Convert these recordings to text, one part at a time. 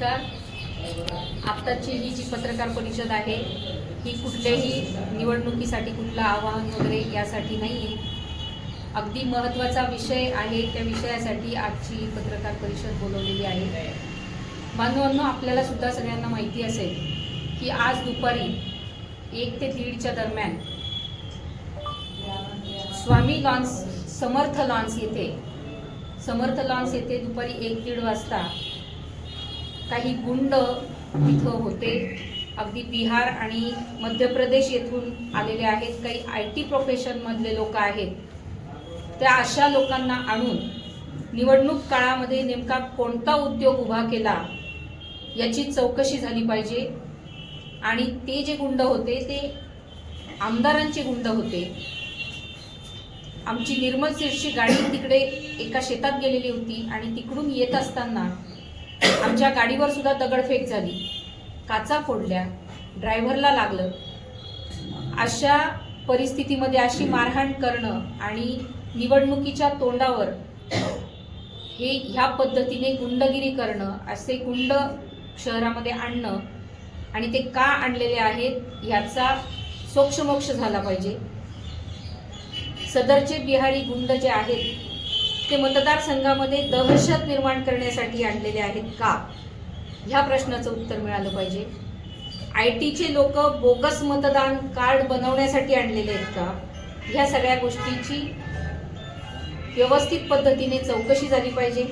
नमस्कार. आत्ताची ही जी पत्रकार परिषद आहे ही कुठल्याही निवडणुकीसाठी कुठलं आवाहन वगैरे यासाठी नाही. आहे अगदी महत्त्वाचा विषय आहे त्या विषयासाठी आजची पत्रकार परिषद बोलवलेली आहे. बांधवांनो आपल्याला सुद्धा सगळ्यांना माहिती असेल की आज दुपारी एक ते दीडच्या दरम्यान स्वामी लॉन्स समर्थ लॉन्स येथे समर्थ लॉन्स येथे दुपारी एक दीड वाजता काही गुंड तिथं होते. अगदी बिहार आणि मध्य प्रदेश येथून आलेले आहेत. काही आय टी प्रोफेशनमधले लोक आहेत. त्या अशा लोकांना आणून निवडणूक काळामध्ये नेमका कोणता उद्योग उभा केला याची चौकशी झाली पाहिजे. आणि ते जे गुंड होते ते आमदारांचे गुंड होते. आमची निर्मल सीटची गाडी तिकडे एका शेतात गेलेली होती आणि तिकडून येत असताना आमच्या गाडीवर सुद्धा दगडफेक झाली. काचा फोडल्या. ड्रायव्हरला लागलं. अशा परिस्थितीमध्ये अशी मारहाण करणं आणि निवडणुकीच्या तोंडावर हे ह्या पद्धतीने गुंडगिरी करणं असे गुंड शहरामध्ये आणणं आणि ते का आणलेले आहेत ह्याचा सोक्षमोक्ष झाला पाहिजे. सदरचे बिहारी गुंड जे आहेत ते मतदारसंघामध्ये दहशत निर्माण करण्यासाठी आणलेले आहेत का? ह्या प्रश्नाचं उत्तर मिळालं पाहिजे. आय टीचे लोक बोगस मतदान कार्ड बनवण्यासाठी आणलेले आहेत का? ह्या सगळ्या गोष्टीची व्यवस्थित पद्धतीने चौकशी झाली पाहिजे.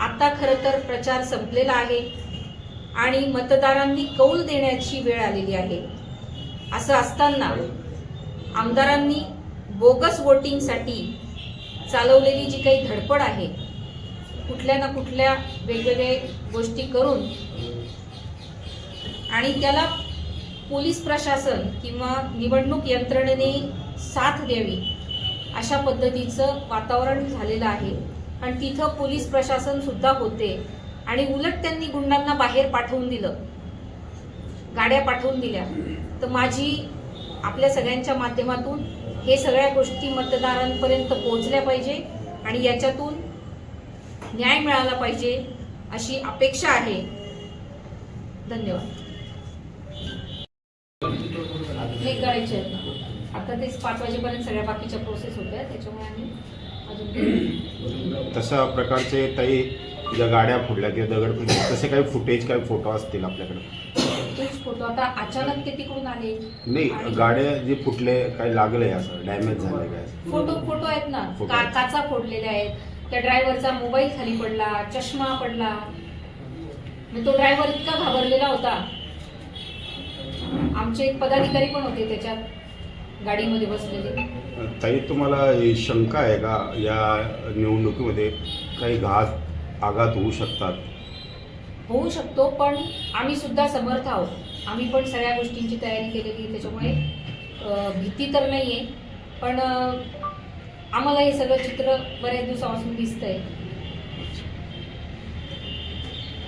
आता खरं तर प्रचार संपलेला आहे आणि मतदारांनी कौल देण्याची वेळ आलेली आहे. असं असताना आमदारांनी बोगस वोटिंगसाठी चालवलेली जी काही धडपड आहे कुठल्या ना कुठल्या वेगवेगळे गोष्टी करून आणि त्याला पोलीस प्रशासन किंवा निवडणूक यंत्रणेने साथ द्यावी अशा पद्धतीचं वातावरण झालेलं आहे. आणि तिथं पोलीस प्रशासनसुद्धा होते आणि उलट त्यांनी गुंडांना बाहेर पाठवून दिलं. गाड्या पाठवून दिल्या. तर माझी आपल्या सगळ्यांच्या माध्यमातून हे सगळ्या गोष्टी मतदारांपर्यंत पोहोचल्या पाहिजे आणि याच्यातून न्याय मिळाला पाहिजे अशी अपेक्षा आहे. धन्यवाद. हे करायचे आहेत आता तेच पाच वाजेपर्यंत सगळ्या बाकीच्या प्रोसेस होत्या त्याच्यामुळे आम्ही अजून तशा प्रकारचे काही ज्या गाड्या फुटल्या किंवा दगड फुटले तसे काही फुटेज काही फोटो असतील आपल्याकडे? फोटो आता अचानक ते तिकडून आले. नाही आणि- गाड्या जे फुटले काही लागले असं. डॅमेज झाले काय? फोटो फोटो आहेत ना. फोटो का. काचा फोडलेल्या आहेत. त्या ड्रायव्हरचा मोबाईल खाली पडला चष्मा पडला. मग तो ड्रायव्हर इतका घाबरलेला होता. आमचे एक पदाधिकारी पण होते त्याच्यात गाडीमध्ये बसलेले. ताई तुम्हाला ही शंका आहे का? या निवडणुकीमध्ये काही घात आघात होऊ शकतात. होऊ शकतो पण आम्ही सुद्धा समर्थ आहोत. आम्ही पण सगळ्या गोष्टींची तयारी केलेली आहे त्याच्यामुळे भीती तर नाही आहे पण आम्हाला हे सगळं चित्र बऱ्याच दिवसापासून दिसतंय.